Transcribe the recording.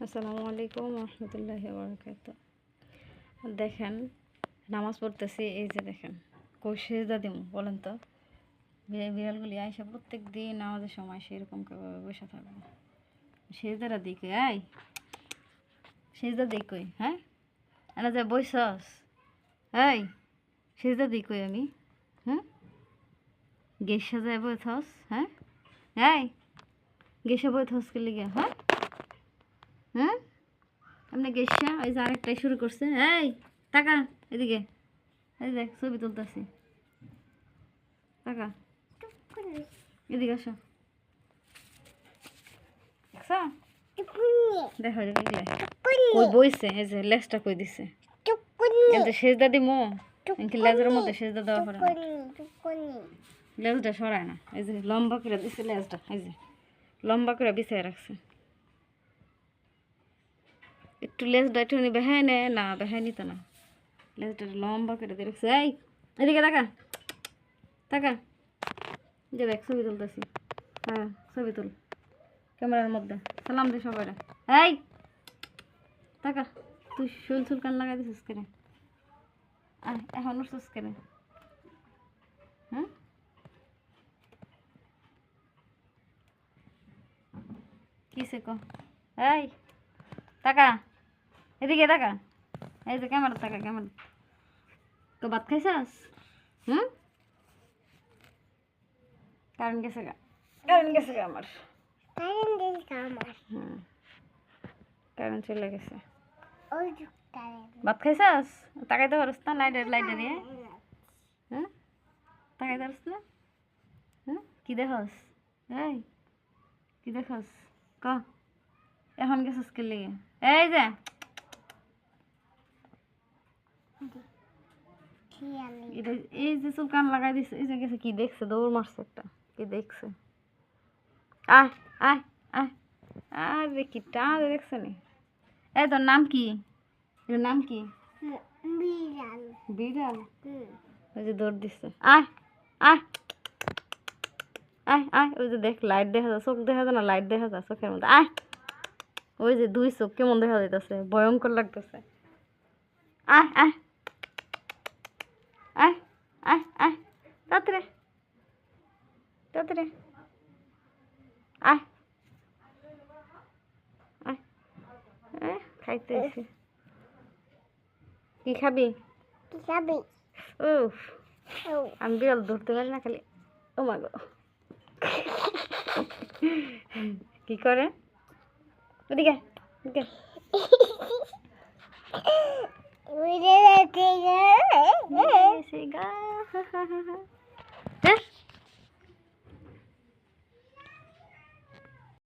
আসসালামু আলাইকুম রহমতুল্লাহ বরকাত। দেখেন, নামাজ পড়তেছি, এই যে দেখেন, কই সেজদা দিম, বলেন তো। বিড়াল বিড়ালগুলি আইসা প্রত্যেক দিন নামাজের সময় সেরকম বসে থাকব। সেজদারা দিই কই আই সেজদা দিই কই হ্যাঁ? এনা যে বইসস এই সেজদা দিই কই আমি হ্যাঁ? গেস যায় বই থস হ্যাঁ? এই গেসে বই থস কে লিগে হ্যাঁ? হ্যাঁ? আপনি গেসা ওই যে আরেকটাই শুরু করছে। এই টাকা এদিকে। এই দেখ, ছবি তুলতেছি। টাকা এদিকে আসো। বইছে? এই যে লেজটা কই দিছে? লেজের মধ্যে লেজটা সরায় না। এই যে লম্বা করে দিছে লেজটা। এই যে লম্বা করে রাখছে। একটু লেজটা একটু বেহাই নে, না বেহাই নিত না। লেজটা লম্বা করে দিয়ে রাখছে এই, এদিকে টাকা টাকা যে দেখ, ছবি তুলতেছি। হ্যাঁ ছবি তুল। ক্যামেরার মধ্যে। সালাম দে সবাই এই টাকা তুই শুল চুল কান লাগাই দিছিস কেন? এখন উঠছিস কেন? হ্যাঁ? কিসে ক? এই টাকা এদিকে টাকা এই যে ক্যামেরা টাকা ক্যামেরা। তো ভাত খাইছাস? হুম? কারেন্ট গেছে গা। কারেন্ট গেছে গা আমার। হুম। কারেন্ট চলে গেছে। ভাত খাইছাস? তাকাইতে পারস না লাইটার লাইটার দিয়ে? হ্যাঁ তাকাইতে পারস না? হ্যাঁ কি দেখস? এই কি দেখস? ক? এখন গেছিস কে লিগে? এই যে। এই যে চুল কান লাগাই দিছে এই যে গেছে কি দেখছে? দৌড় মারছে একটা কি দেখছে? আয় আয় আয়। আরে কি টান দেখছে নি? এই তোর নাম কি? এর নাম কি? বিড়াল। ওই যে দৌড় দিচ্ছে আয় আয়। আয় আয় ওই যে দেখ লাইট দেখা যায় চোখ দেখা যায় না লাইট দেখা যায় চোখের মধ্যে। আয়। ওই যে দুই চোখ কেমন দেখা যাইতেছে ভয়ঙ্কর লাগতেছে। আয় আয়। আয় আয় আয়। তাড়াতাড়ি। তাড়াতাড়ি। আয়। আয়। আয় খাইতে এসে কি খাবি? উফ। আমি বিড়াল ধরতে পারি না খালি। ও মা গো। কি করে? ওদিকে ওদিকে। এসে গা। হ্যাঁ?